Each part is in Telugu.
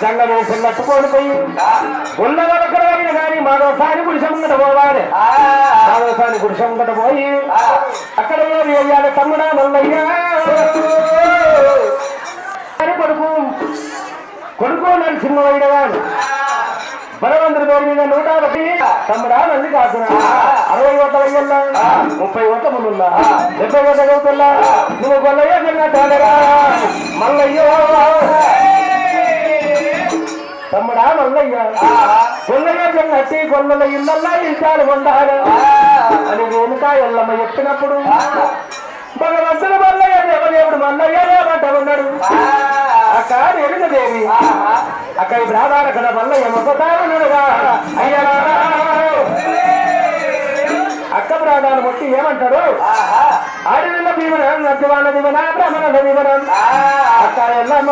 సంగమేశం కట్టుకొని పోయి ఉన్న వరకరైన కానీ మరోసారి గుడిసె ముంగట పోవాలి. మరోసారి గుడిసె ముంగట పోయి అక్కడ ఏమి అయ్యాలి తమ్ముడా మల్లయ్య? కొడుకు కొడుకు నరసింహమైన వాడు బలవంతుడి పేరు మీద నూట ఒకటి. తమ్ముడా మంది కాకున్నా అరవై ఓట్ల వెయ్యల్లా? ముప్పై ఓట్ల ముందుల్లా డెబ్బై ఓట్ల చదువుతుల్లా నువ్వు గొల్లయ్య జంగట్టి గొల్లల ఇళ్ళల్లా ఇల్చాలు ఉండాలి అని వెనుక ఎల్లమ్మ చెప్పినప్పుడు భగవంతుడు మల్లయ్య దేవదేవుడు మల్లయ్య దేవట ఉన్నాడు అక్క దేవి అక్క ఈ కడ మల్లయ్య అయ్యా. అక్క ప్రాణాలు మొట్టి ఏమంటాడు? దీవనం నద్యవాళ్ళ దీవన బ్రహ్మణ దీవనం అక్క ఎల్లమ్మ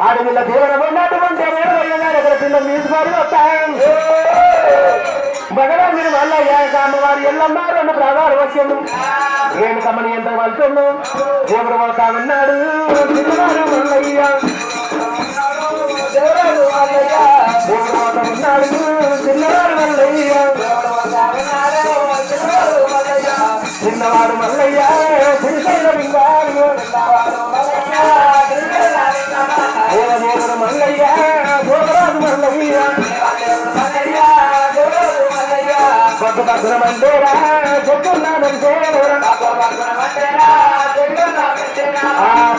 ఆడవిల్ల దీవనం ఉన్నటువంటి దగ్గర పిల్లలు తీసుకొని వస్తాం భగవంతుని మల్లయ్య అమ్మవారి ఎల్లమ్మ రెండు ప్రాణాలు వచ్చాను నేను కమ్మని ఎంత వెళ్తున్నాను దేవుడు పోతా ఉన్నాడు చిన్నవాడు మల్లయ్య దేవుడు మల్లయ్య దేవుడు పోతా ఉన్నాడు చిన్నవాడు మల్లయ్య చిన్నవాడు మల్లయ్య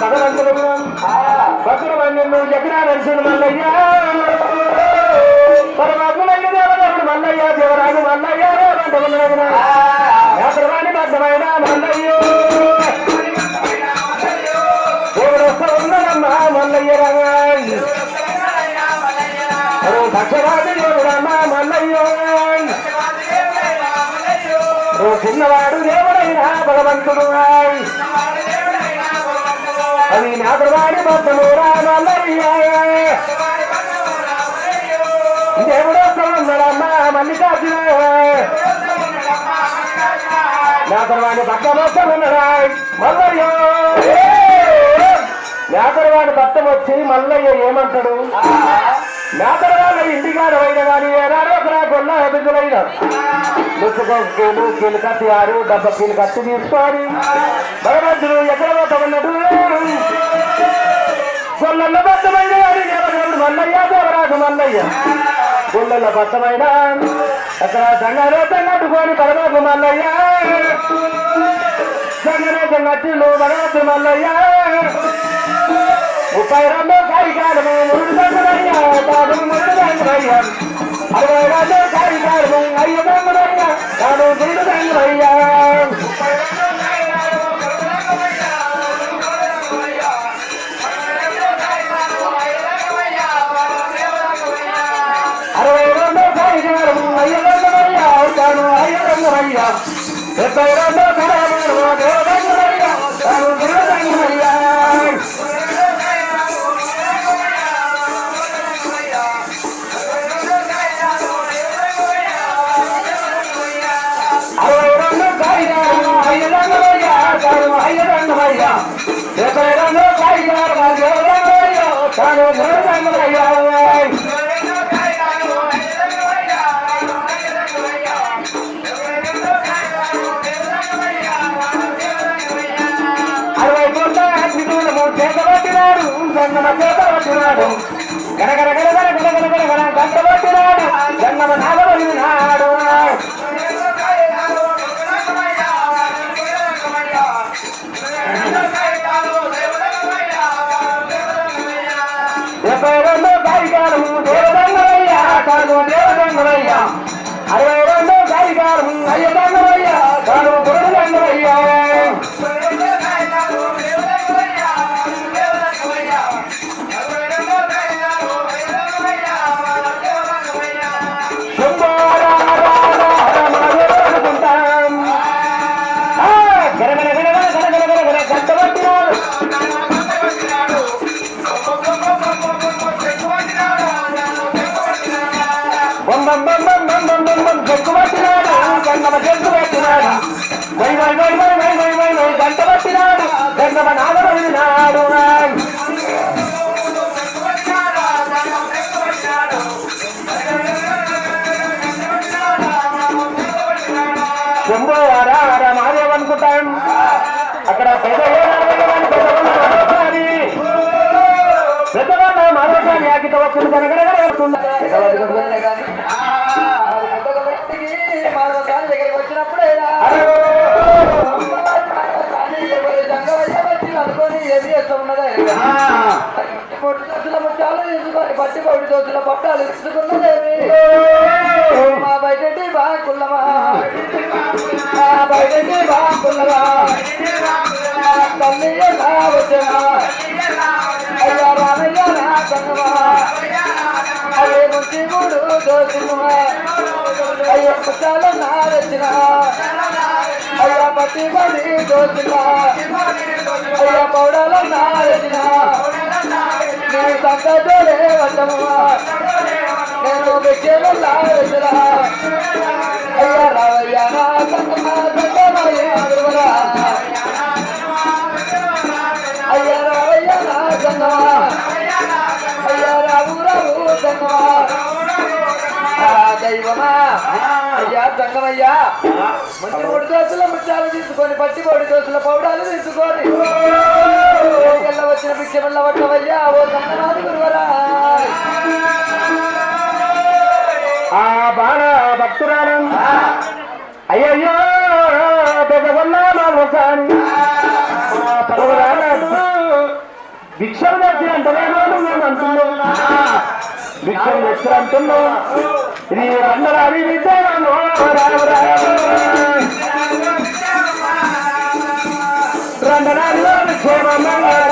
భగవంతుడు భక్తుడు నిన్ను చెప్పినా మల్లయ్య పరమాత్ముడైన దేవదేవుడు మల్లయ్య దేవరాజు మల్లయ్య దక్షరాజు దేవుడమ్మా మల్లయ్యో ఓ చిన్నవాడు దేవుడైనా భగవంతుడు. అది నాగవాడి బద్దమురా మల్లయ్య దేవుడు వస్తున్నాడమ్మా మల్లికార్జున. నాగరవాడి భక్త మొత్తం ఉన్నాడాయ్ మల్లయ్య. నాగరవాడి భక్తం వచ్చి మల్లయ్య ఏమంటాడు? నాగరవాళ్ళ ఇంటికాడ అయిన కానీ ఏనాడో ఒక కొల్ల ఎదుగులైన. ముసుగో కీలు కీలు కత్తి ఆరు డబ్బ కీలు కత్తి తీసుకొని భగవంతుడు ఎక్కడ పోతా ఉన్నాడు గొల్లల బద్దమైన మల్లయ్య దేవరాజు మల్లయ్య. గొల్లల బద్దమైన అక్కడ సంగారే తగ్గట్టుకొని పరమాత్మ మల్లయ్య. సంగనే తగ్గట్టులు భగవంతుడు మల్లయ్య. ముప్పై రెండు కార్యకాలము డెబ్బై గనగన గనగన గనగన గనగన గంటబట్టినాడు గంగమ నాగబడినాడు డెబ్బై రెండో కారికాలము దేవదంగరయ్య తాను దేవదంగరయ్య అరవై రెండు కారికాలము అయ్యదంగరయ్య తాను చెక్కు పట్టినాడు గంగమ్మ చెక్కు పట్టినాడు. వై వై వై వై వై వై వై వై గంట పట్టినాడు గంగమ్మ నాగబడినాడు ఎంబో ఆరా ఆరా మాదేవనుకుంటాం అక్కడ పెద్దవాళ్ళ మరొక వ్యాఖ్యత వస్తుంది తీసుకొని పట్టి పొడి దోశల పట్టాలు ఇచ్చుకున్నదేమి మా బయటటి బాగుల్లమా మా బయటటి బాగుల్లమా తల్లి నా వచ్చమా అయ్యా రామయ్య నా కన్నమా అయ్యే ముంచి మూడు దోశమా అయ్యో ముత్యాలు నా రచన అయ్యా పట్టి పడి దోశమా అయ్యా పౌడాలు నా రచన నేను సంతోషే వద్దమా నేను బిడ్డలు లాగరా అయ్యా రావయ్యా నా సంగమా సంగమయ్యా గురువరా అయ్యా రావయ్యా నా సంగమా అయ్యా రావు రావు సంగమా దైవమా అయ్యా సంగమయ్యా మంచి మూడు దోశల ముత్యాలు తీసుకొని పచ్చి మూడు దోశల పౌడాలు తీసుకొని వచ్చిన భిక్ష వల్ల ఓ సంగమాది గురువరా ఆ బాణ భక్తురాలు అయ్యయ్యో పెద్దగొల్ల మా భిక్షలు తెచ్చి అంటలేమో భిక్షలు క్షేమమ్మ మంగళ